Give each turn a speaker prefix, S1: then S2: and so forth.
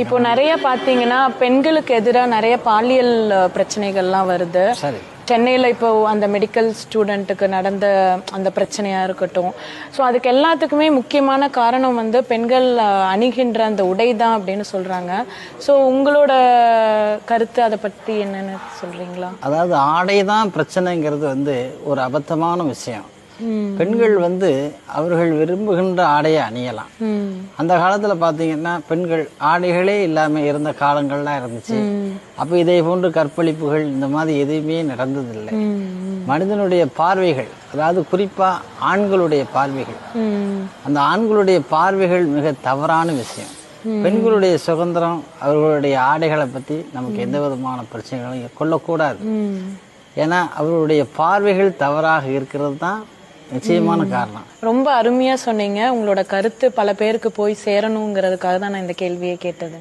S1: இப்போ நிறைய பாத்தீங்கன்னா பெண்களுக்கு எதிராக நிறைய பாலியல் பிரச்சனைகள்லாம் வருது.
S2: சரி.
S1: சென்னையில் இப்போ அந்த மெடிக்கல் ஸ்டூடெண்ட்டுக்கு நடந்த அந்த பிரச்சனையா இருக்கட்டும். ஸோ அதுக்கு எல்லாத்துக்குமே முக்கியமான காரணம் வந்து பெண்கள் அணிகின்ற அந்த உடை தான் அப்படின்னு சொல்றாங்க. ஸோ உங்களோட கருத்து அதை பத்தி என்னன்னு சொல்றீங்களா?
S2: அதாவது ஆடை தான் பிரச்சனைங்கிறது வந்து ஒரு அபத்தமான விஷயம். பெண்கள் வந்து அவர்கள் விரும்புகின்ற ஆடையை அணியலாம். அந்த காலத்துல பாத்தீங்கன்னா பெண்கள் ஆடைகளே இல்லாம இருந்த காலங்கள்லாம் இருந்துச்சு. அப்ப இதே போன்று கற்பழிப்புகள் இந்த மாதிரி எதுவுமே நடந்ததில்லை. மனிதனுடைய பார்வைகள் அதாவது குறிப்பா ஆண்களுடைய பார்வைகள். அந்த ஆண்களுடைய பார்வைகள் மிக தவறான விஷயம். பெண்களுடைய சுதந்திரம் அவர்களுடைய ஆடைகளை பத்தி நமக்கு எந்த விதமான பிரச்சனைகளும் கொள்ளக்கூடாது. ஏன்னா அவர்களுடைய பார்வைகள் தவறாக இருக்கிறது தான் நிச்சயமான காரணம்.
S1: ரொம்ப அருமையா சொன்னீங்க. உங்களோட கருத்து பல பேருக்கு போய் சேரணுங்கிறதுக்காக தான் நான் இந்த கேள்வியை கேட்டது.